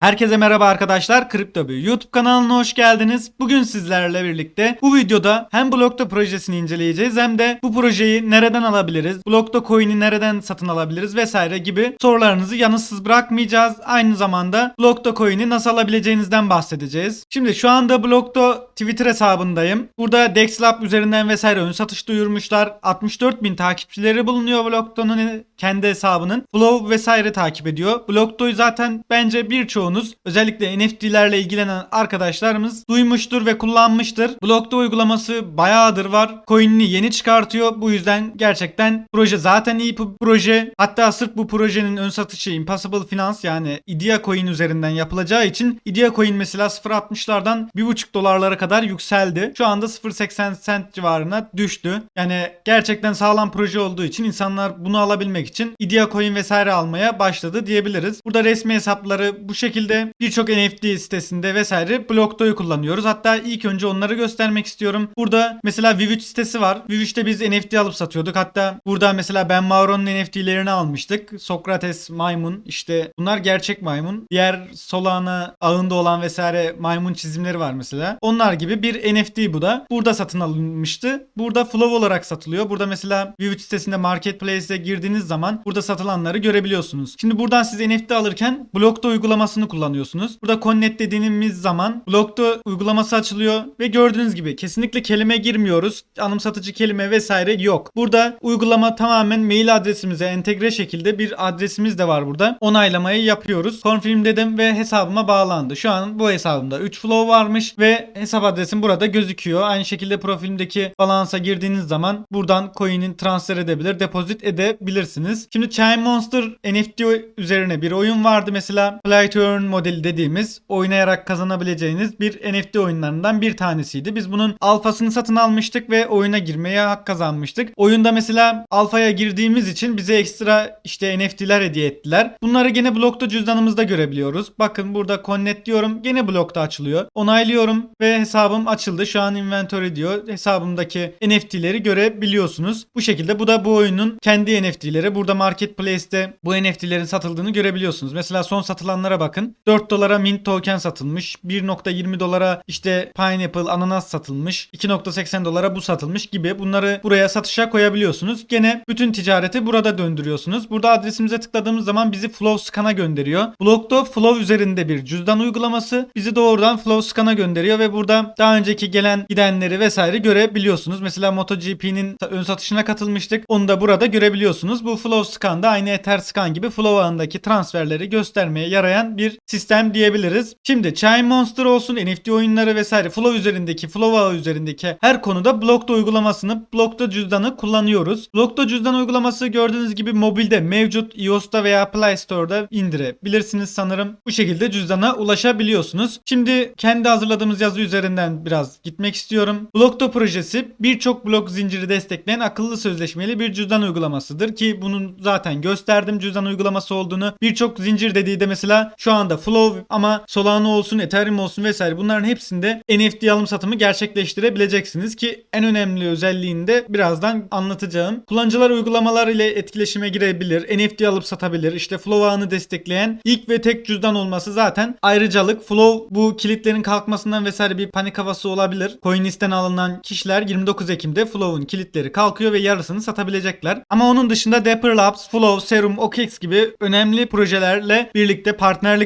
Herkese merhaba arkadaşlar. Kripto YouTube kanalına hoş geldiniz. Bugün sizlerle birlikte bu videoda hem Blokta projesini inceleyeceğiz hem de bu projeyi nereden alabiliriz, Blokta coin'i nereden satın alabiliriz vesaire gibi sorularınızı yanıtsız bırakmayacağız. Aynı zamanda Blokta coin'i nasıl alabileceğinizden bahsedeceğiz. Şimdi şu anda Blokta Twitter hesabındayım. Burada DexLab üzerinden vesaire ön satış duyurmuşlar. 64 bin takipçileri bulunuyor Blokta'nın kendi hesabının. Flow vesaire takip ediyor. Blokto'yu zaten bence birçoğunuz özellikle NFT'lerle ilgilenen arkadaşlarımız duymuştur ve kullanmıştır. Blokto uygulaması bayağıdır var. Coin'ini yeni çıkartıyor. Bu yüzden gerçekten proje zaten iyi bir proje. Hatta sırf bu projenin ön satışı Impossible Finance yani Idea Coin üzerinden yapılacağı için Idea Coin mesela 0.60'lardan 1.5 dolarlara kadar yükseldi. Şu anda 0.80 cent civarına düştü. Yani gerçekten sağlam proje olduğu için insanlar bunu alabilmek için Idea Coin vesaire almaya başladı diyebiliriz. Burada resmi hesapları bu şekilde birçok NFT sitesinde vesaire Blokto'yu kullanıyoruz. Hatta ilk önce onları göstermek istiyorum. Burada mesela Vivid sitesi var. Vivid'de biz NFT alıp satıyorduk. Hatta burada mesela Ben Mauro'nun NFT'lerini almıştık. Sokrates maymun işte bunlar gerçek maymun. Diğer Solana ağında olan vesaire maymun çizimleri var mesela. Onlar gibi bir NFT bu da. Burada satın alınmıştı. Burada flow olarak satılıyor. Burada mesela Vivid sitesinde marketplace'e girdiğiniz zaman burada satılanları görebiliyorsunuz. Şimdi buradan siz NFT alırken Blokto uygulamasını kullanıyorsunuz. Burada Connect dediğimiz zaman Blokto uygulaması açılıyor ve gördüğünüz gibi kesinlikle kelime girmiyoruz. Anımsatıcı kelime vesaire yok. Burada uygulama tamamen mail adresimize entegre şekilde bir adresimiz de var burada. Onaylamayı yapıyoruz. Confirm dedim ve hesabıma bağlandı. Şu an bu hesabımda 3 flow varmış ve hesap adresim burada gözüküyor. Aynı şekilde profilimdeki balansa girdiğiniz zaman buradan coin'in transfer edebilir, depozit edebilirsiniz. Şimdi Chime Monster NFT üzerine bir oyun vardı mesela Play to Earn modeli dediğimiz oynayarak kazanabileceğiniz bir NFT oyunlarından bir tanesiydi. Biz bunun alfasını satın almıştık ve oyuna girmeye hak kazanmıştık. Oyunda mesela alfaya girdiğimiz için bize ekstra işte NFT'ler hediye ettiler. Bunları gene blokta cüzdanımızda görebiliyoruz. Bakın burada connect diyorum. Gene blokta açılıyor. Onaylıyorum ve hesabım açıldı. Şu an inventory diyor. Hesabımdaki NFT'leri görebiliyorsunuz. Bu şekilde bu da bu oyunun kendi NFT'leri. Burada marketplace'te bu NFT'lerin satıldığını görebiliyorsunuz. Mesela son satılanlara bakın. 4 dolara mint token satılmış. 1.20 dolara işte pineapple ananas satılmış. 2.80 dolara bu satılmış gibi. Bunları buraya satışa koyabiliyorsunuz. Gene bütün ticareti burada döndürüyorsunuz. Burada adresimize tıkladığımız zaman bizi Flow Scan'a gönderiyor. Blokto Flow üzerinde bir cüzdan uygulaması bizi doğrudan Flow Scan'a gönderiyor ve burada daha önceki gelen gidenleri vesaire görebiliyorsunuz. Mesela MotoGP'nin ön satışına katılmıştık. Onu da burada görebiliyorsunuz. Bu Flow Scan'da aynı Ether Scan gibi Flow ağındaki transferleri göstermeye yarayan bir sistem diyebiliriz. Şimdi Chime Monster olsun, NFT oyunları vesaire Flow üzerindeki, Flow ağı üzerindeki her konuda Blokta uygulamasını, Blokta cüzdanı kullanıyoruz. Blokta cüzdan uygulaması gördüğünüz gibi mobilde mevcut iOS'ta veya Play Store'da indirebilirsiniz sanırım. Bu şekilde cüzdana ulaşabiliyorsunuz. Şimdi kendi hazırladığımız yazı üzerinden biraz gitmek istiyorum. Blokta projesi birçok blok zinciri destekleyen akıllı sözleşmeli bir cüzdan uygulamasıdır ki bunun zaten gösterdim cüzdan uygulaması olduğunu. Birçok zincir dediği de mesela şu anda Flow ama Solana olsun, Ethereum olsun vesaire bunların hepsinde NFT alım satımı gerçekleştirebileceksiniz ki en önemli özelliğini de birazdan anlatacağım. Kullanıcılar uygulamalar ile etkileşime girebilir, NFT alıp satabilir. İşte Flow ağını destekleyen ilk ve tek cüzdan olması zaten ayrıcalık. Flow bu kilitlerin kalkmasından vesaire bir panik havası olabilir. Coinlist'ten alınan kişiler 29 Ekim'de Flow'un kilitleri kalkıyor ve yarısını satabilecekler. Ama onun dışında Dapper Labs, Flow, Serum, OKX gibi önemli projelerle birlikte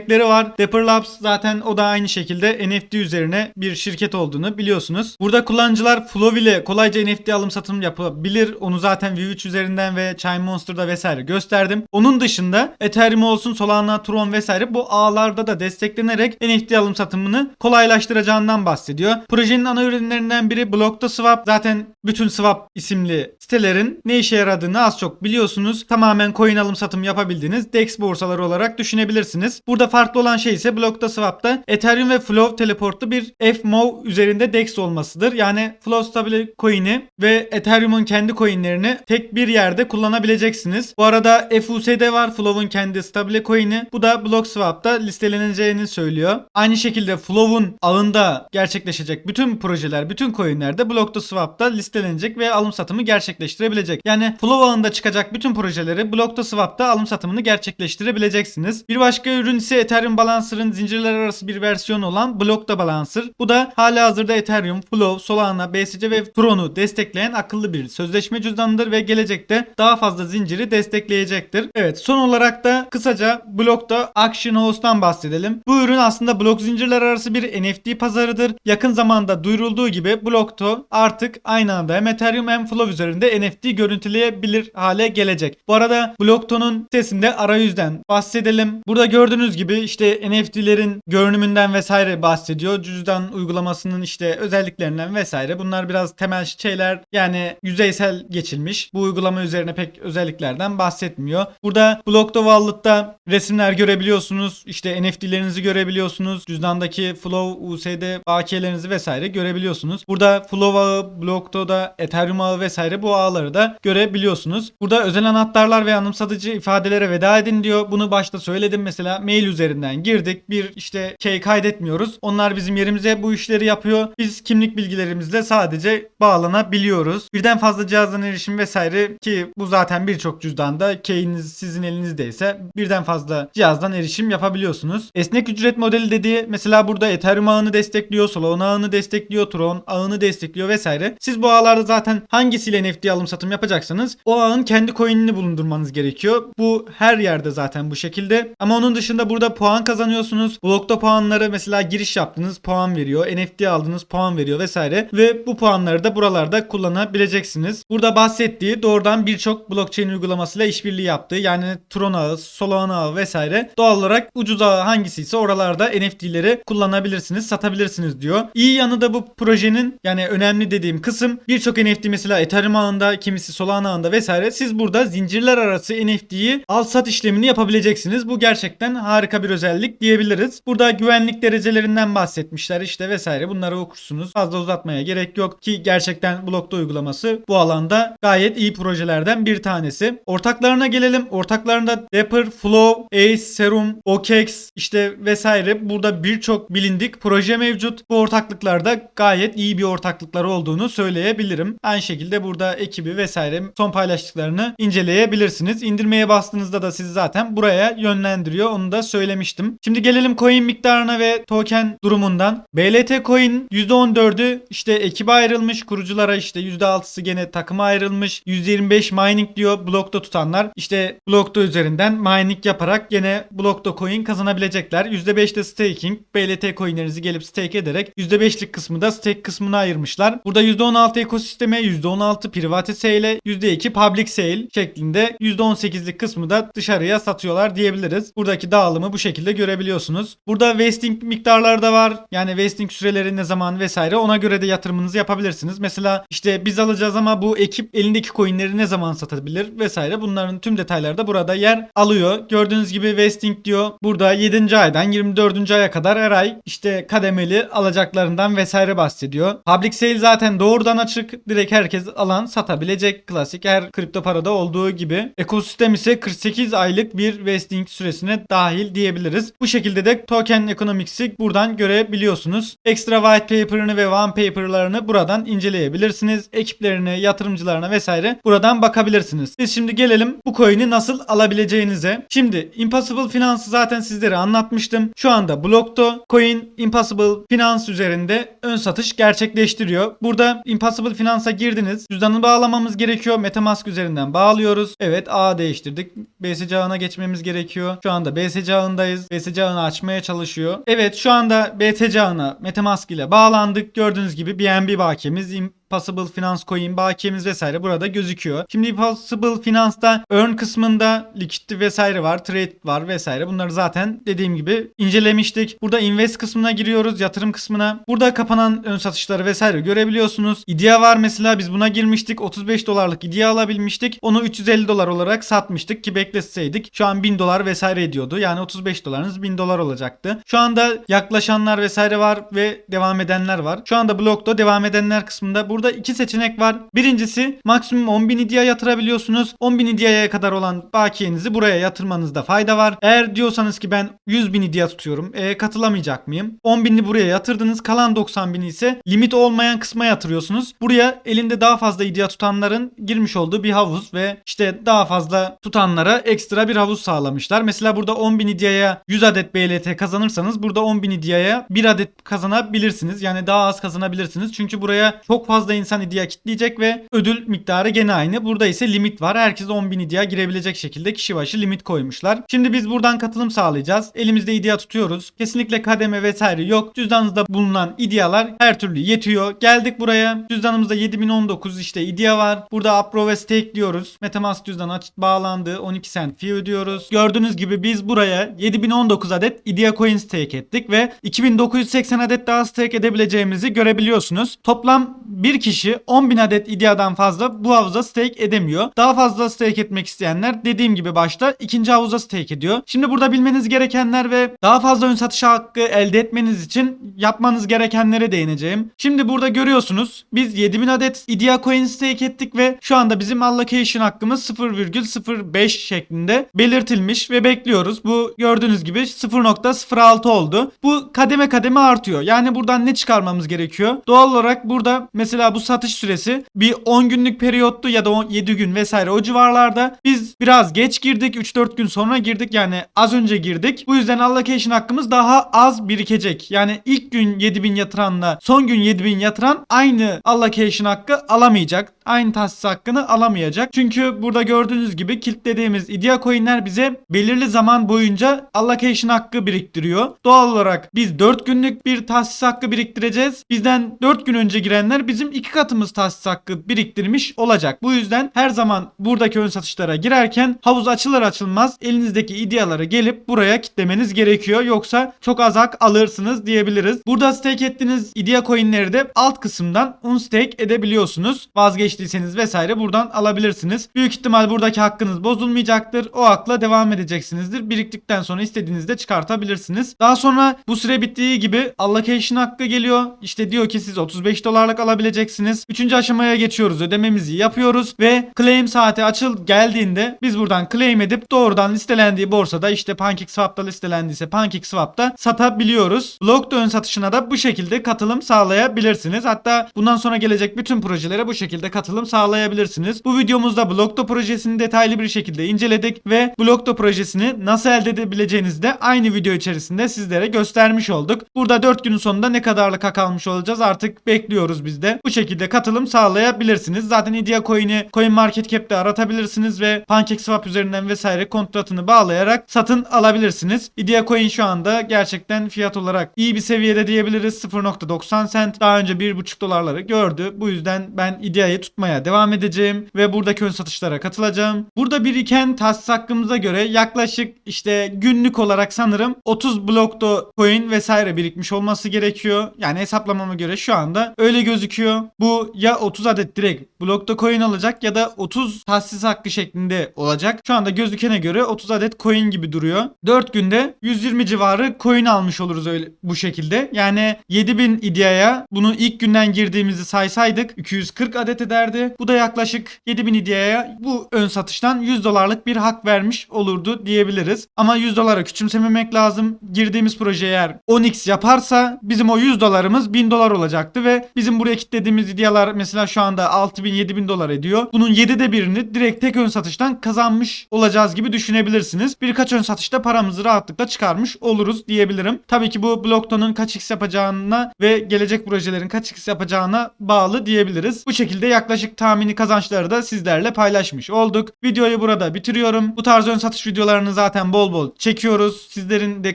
partnerlikleri var. Dapper Labs zaten o da aynı şekilde NFT üzerine bir şirket olduğunu biliyorsunuz. Burada kullanıcılar Flow ile kolayca NFT alım satım yapabilir. Onu zaten V3 üzerinden ve Chime Monster'da vesaire gösterdim. Onun dışında Ethereum olsun, Solana, Tron vesaire bu ağlarda da desteklenerek NFT alım satımını kolaylaştıracağından bahsediyor. Projenin ana ürünlerinden biri Blockta Swap. Zaten bütün Swap isimli sitelerin ne işe yaradığını az çok biliyorsunuz. Tamamen coin alım satım yapabildiğiniz DEX borsaları olarak düşünebilirsiniz. Burada farklı olan şey ise Blockta Swap'ta Ethereum ve Flow teleportlu bir FMO üzerinde DEX olmasıdır. Yani Flow Stable coin'i ve Ethereum'un kendi coin'lerini tek bir yerde kullanabileceksiniz. Bu arada FUSD var Flow'un kendi Stable coin'i. Bu da BlockSwap'ta listeleneceğini söylüyor. Aynı şekilde Flow'un ağında gerçekleşecek bütün projeler, bütün coin'ler de Blockta Swap'ta listelenecek ve alım satımı gerçekleştirebilecek. Yani Flow ağında çıkacak bütün projeleri Blockta Swap'ta alım satımını gerçekleştirebileceksiniz. Bir başka ürün ise Ethereum Balancer'ın zincirler arası bir versiyonu olan Blockda Balancer. Bu da hala hazırda Ethereum, Flow, Solana, BSC ve Tron'u destekleyen akıllı bir sözleşme cüzdanıdır ve gelecekte daha fazla zinciri destekleyecektir. Evet son olarak da kısaca Blockda Action House'dan bahsedelim. Bu ürün aslında blok zincirler arası bir NFT pazarıdır. Yakın zamanda duyurulduğu gibi Blockto artık aynı anda hem Ethereum hem Flow üzerinde NFT görüntüleyebilir hale gelecek. Bu arada Blockto'nun sitesinde arayüzden bahsedelim. Burada gördüğünüz gibi işte NFT'lerin görünümünden vesaire bahsediyor. Cüzdan uygulamasının işte özelliklerinden vesaire. Bunlar biraz temel şeyler yani yüzeysel geçilmiş. Bu uygulama üzerine pek özelliklerden bahsetmiyor. Burada Blockto Wallet'ta resimler görebiliyorsunuz. İşte NFT'lerinizi görebiliyorsunuz. Cüzdandaki Flow, USD bakiyelerinizi vesaire görebiliyorsunuz. Burada Flow ağı, Blockto'da Ethereum ağı vesaire bu ağları da görebiliyorsunuz. Burada özel anahtarlar ve anımsatıcı ifadelere veda edin diyor. Bunu başta söyledim mesela mail üzerinden girdik. Bir işte şey kaydetmiyoruz. Onlar bizim yerimize bu işleri yapıyor. Biz kimlik bilgilerimizle sadece bağlanabiliyoruz. Birden fazla cihazdan erişim vesaire ki bu zaten birçok cüzdanda keyiniz sizin elinizdeyse birden fazla cihazdan erişim yapabiliyorsunuz. Esnek ücret modeli dediği mesela burada Ethereum ağını destekliyor, Solana ağını destekliyor, Tron ağını destekliyor vesaire. Siz bu ağlarda zaten hangisiyle NFT alım satım yapacaksanız o ağın kendi coin'ini bulundurmanız gerekiyor. Bu her yerde zaten bu şekilde. Ama onun dışında burada puan kazanıyorsunuz. Blokta puanları mesela giriş yaptınız puan veriyor. NFT aldınız puan veriyor vesaire. Ve bu puanları da buralarda kullanabileceksiniz. Burada bahsettiği doğrudan birçok blockchain uygulamasıyla işbirliği yaptığı yani Tron ağı, Solana ağı vesaire doğal olarak ucuz ağı hangisiyse oralarda NFT'leri kullanabilirsiniz, satabilirsiniz diyor. İyi yanı da bu projenin yani önemli dediğim kısım birçok NFT mesela Ethereum ağında, kimisi Solana ağında vesaire siz burada zincirler arası NFT'yi al sat işlemini yapabileceksiniz. Bu gerçekten harika bir özellik diyebiliriz. Burada güvenlik derecelerinden bahsetmişler işte vesaire bunları okursunuz. Fazla uzatmaya gerek yok ki gerçekten blokta uygulaması bu alanda gayet iyi projelerden bir tanesi. Ortaklarına gelelim. Ortaklarında Dapper, Flow, Ace, Serum, OKEx işte vesaire burada birçok bilindik proje mevcut. Bu ortaklıklarda gayet iyi bir ortaklıkları olduğunu söyleyebilirim. Aynı şekilde burada ekibi vesaire son paylaştıklarını inceleyebilirsiniz. İndirmeye bastığınızda da sizi zaten buraya yönlendiriyor. Onu da söylemiştim. Şimdi gelelim coin miktarına ve token durumundan. BLT coin %14'ü işte ekibe ayrılmış. Kuruculara işte %6'sı gene takıma ayrılmış. %25 mining diyor blokta tutanlar. İşte blokta üzerinden mining yaparak gene blokta coin kazanabilecekler. %5 de staking. BLT coinlerinizi gelip stake ederek %5'lik kısmı da stake kısmına ayırmışlar. Burada %16 ekosisteme, %16 private sale, %2 public sale şeklinde %18'lik kısmı da dışarıya satıyorlar diyebiliriz. Buradaki dağılımı bu şekilde görebiliyorsunuz. Burada vesting miktarları da var. Yani vesting süreleri ne zaman vesaire ona göre de yatırımınızı yapabilirsiniz. Mesela işte biz alacağız ama bu ekip elindeki coinleri ne zaman satabilir vesaire. Bunların tüm detayları da burada yer alıyor. Gördüğünüz gibi vesting diyor. Burada 7. aydan 24. aya kadar her ay işte kademeli alacaklarından vesaire bahsediyor. Public sale zaten doğrudan açık. Direkt herkes alan satabilecek. Klasik her kripto parada olduğu gibi. Ekosistem ise 48 aylık bir vesting süresine dahil diyebiliriz. Bu şekilde de token economics'i buradan görebiliyorsunuz. Ekstra white paper'ını ve one paper'larını buradan inceleyebilirsiniz. Ekiplerine, yatırımcılarına vesaire buradan bakabilirsiniz. Biz şimdi gelelim bu coin'i nasıl alabileceğinize. Şimdi Impossible Finance'ı zaten sizlere anlatmıştım. Şu anda Blockto Coin Impossible Finance üzerinde ön satış gerçekleştiriyor. Burada Impossible Finance'a girdiniz. Cüzdanı bağlamamız gerekiyor. Metamask üzerinden bağlıyoruz. Evet A değiştirdik. BSC ağına geçmemiz gerekiyor. Şu anda BSC ağındayız. BSC ağını açmaya çalışıyor. Evet şu anda BTC ağına Metamask ile bağlandık. Gördüğünüz gibi BNB bakiyemiz Possible Finance Coin bakiyemiz vesaire burada gözüküyor. Şimdi Possible Finance'da earn kısmında likidity vesaire var, trade var vesaire. Bunları zaten dediğim gibi incelemiştik. Burada invest kısmına giriyoruz, yatırım kısmına. Burada kapanan ön satışları vesaire görebiliyorsunuz. İdea var mesela biz buna girmiştik. 35 dolarlık idea alabilmiştik. Onu 350 dolar olarak satmıştık ki bekletseydik şu an 1000 dolar vesaire ediyordu. Yani 35 dolarınız 1000 dolar olacaktı. Şu anda yaklaşanlar vesaire var ve devam edenler var. Şu anda blokta devam edenler kısmında burada burada iki seçenek var. Birincisi maksimum 10.000 idya yatırabiliyorsunuz. 10.000 idyaya kadar olan bakiyenizi buraya yatırmanızda fayda var. Eğer diyorsanız ki ben 100.000 idya tutuyorum. E, katılamayacak mıyım? 10.000'i buraya yatırdınız. Kalan 90.000'i ise limit olmayan kısma yatırıyorsunuz. Buraya elinde daha fazla idya tutanların girmiş olduğu bir havuz ve işte daha fazla tutanlara ekstra bir havuz sağlamışlar. Mesela burada 10.000 idyaya 100 adet BLT kazanırsanız burada 10.000 idyaya 1 adet kazanabilirsiniz. Yani daha az kazanabilirsiniz. Çünkü buraya çok fazla insan iddia kitleyecek ve ödül miktarı gene aynı. Burada ise limit var. Herkes 10.000 iddia girebilecek şekilde kişi başı limit koymuşlar. Şimdi biz buradan katılım sağlayacağız. Elimizde iddia tutuyoruz. Kesinlikle kademe vesaire yok. Cüzdanınızda bulunan iddialar her türlü yetiyor. Geldik buraya. Cüzdanımızda 7019 işte iddia var. Burada approve ve stake diyoruz. Metamask cüzdanı açık bağlandı. 12 cent fee ödüyoruz. Gördüğünüz gibi biz buraya 7019 adet iddia coin stake ettik ve 2980 adet daha stake edebileceğimizi görebiliyorsunuz. Toplam bir kişi 10.000 adet iddiadan fazla bu havuza stake edemiyor. Daha fazla stake etmek isteyenler dediğim gibi başta ikinci havuza stake ediyor. Şimdi burada bilmeniz gerekenler ve daha fazla ön satış hakkı elde etmeniz için yapmanız gerekenlere değineceğim. Şimdi burada görüyorsunuz biz 7000 adet iddia coin stake ettik ve şu anda bizim allocation hakkımız 0,05 şeklinde belirtilmiş ve bekliyoruz. Bu gördüğünüz gibi 0.06 oldu. Bu kademe kademe artıyor. Yani buradan ne çıkarmamız gerekiyor? Doğal olarak burada mesela bu satış süresi bir 10 günlük periyottu ya da 7 gün vesaire o civarlarda. Biz biraz geç girdik. 3-4 gün sonra girdik. Yani az önce girdik. Bu yüzden allocation hakkımız daha az birikecek. Yani ilk gün 7000 yatıranla son gün 7000 yatıran aynı allocation hakkı alamayacak. Aynı tahsis hakkını alamayacak. Çünkü burada gördüğünüz gibi kilitlediğimiz idea coinler bize belirli zaman boyunca allocation hakkı biriktiriyor. Doğal olarak biz 4 günlük bir tahsis hakkı biriktireceğiz. Bizden 4 gün önce girenler bizim iki katımız tahsis hakkı biriktirmiş olacak. Bu yüzden her zaman buradaki ön satışlara girerken havuz açılır açılmaz elinizdeki ideaları gelip buraya kitlemeniz gerekiyor. Yoksa çok az hak alırsınız diyebiliriz. Burada stake ettiğiniz idea coinleri de alt kısımdan unstake edebiliyorsunuz. Vazgeçtiyseniz vesaire buradan alabilirsiniz. Büyük ihtimal buradaki hakkınız bozulmayacaktır. O hakla devam edeceksinizdir. Biriktikten sonra istediğinizde çıkartabilirsiniz. Daha sonra bu süre bittiği gibi allocation hakkı geliyor. İşte diyor ki siz 35 dolarlık alabileceksiniz. Üçüncü aşamaya geçiyoruz. Ödememizi yapıyoruz ve claim saati açıl geldiğinde biz buradan claim edip doğrudan listelendiği borsada işte PancakeSwap'ta listelendiyse PancakeSwap'ta satabiliyoruz. Blocked ön satışına da bu şekilde katılım sağlayabilirsiniz. Hatta bundan sonra gelecek bütün projelere bu şekilde katılım sağlayabilirsiniz. Bu videomuzda Blocked projesini detaylı bir şekilde inceledik ve Blocked projesini nasıl elde edebileceğinizi de aynı video içerisinde sizlere göstermiş olduk. Burada 4 günün sonunda ne kadarlık hak olacağız artık bekliyoruz biz de. Bu şekilde katılım sağlayabilirsiniz. Zaten Idea Coin'i CoinMarketCap'te aratabilirsiniz ve PancakeSwap üzerinden vesaire kontratını bağlayarak satın alabilirsiniz. Idea Coin şu anda gerçekten fiyat olarak iyi bir seviyede diyebiliriz. 0.90 cent. Daha önce 1.5 dolarları gördü. Bu yüzden ben Idea'yı tutmaya devam edeceğim ve buradaki ön satışlara katılacağım. Burada biriken tahsis hakkımıza göre yaklaşık işte günlük olarak sanırım 30 blokta coin vesaire birikmiş olması gerekiyor. Yani hesaplamama göre şu anda öyle gözüküyor. Bu ya 30 adet direkt blokta coin alacak ya da 30 tahsis hakkı şeklinde olacak. Şu anda gözükene göre 30 adet coin gibi duruyor. 4 günde 120 civarı coin almış oluruz öyle bu şekilde. Yani 7000 ideaya bunu ilk günden girdiğimizi saysaydık 240 adet ederdi. Bu da yaklaşık 7000 ideaya bu ön satıştan 100 dolarlık bir hak vermiş olurdu diyebiliriz. Ama 100 dolara küçümsememek lazım. Girdiğimiz proje eğer 10x yaparsa bizim o 100 dolarımız 1000 dolar olacaktı ve bizim buraya kitlediğimiz idealar mesela şu anda 6000 7000 dolar ediyor. Bunun 7'de birini direkt tek ön satıştan kazanmış olacağız gibi düşünebilirsiniz. Birkaç ön satışta paramızı rahatlıkla çıkarmış oluruz diyebilirim. Tabii ki bu Blockton'un kaç x yapacağına ve gelecek projelerin kaç x yapacağına bağlı diyebiliriz. Bu şekilde yaklaşık tahmini kazançları da sizlerle paylaşmış olduk. Videoyu burada bitiriyorum. Bu tarz ön satış videolarını zaten bol bol çekiyoruz. Sizlerin de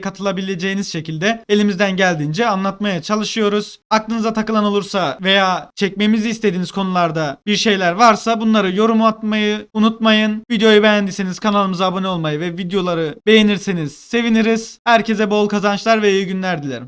katılabileceğiniz şekilde elimizden geldiğince anlatmaya çalışıyoruz. Aklınıza takılan olursa veya çekmemizi istediğiniz konularda bir şeyler varsa bunları yorum atmayı unutmayın. Videoyu beğendiyseniz kanalımıza abone olmayı ve videoları beğenirseniz seviniriz. Herkese bol kazançlar ve iyi günler dilerim.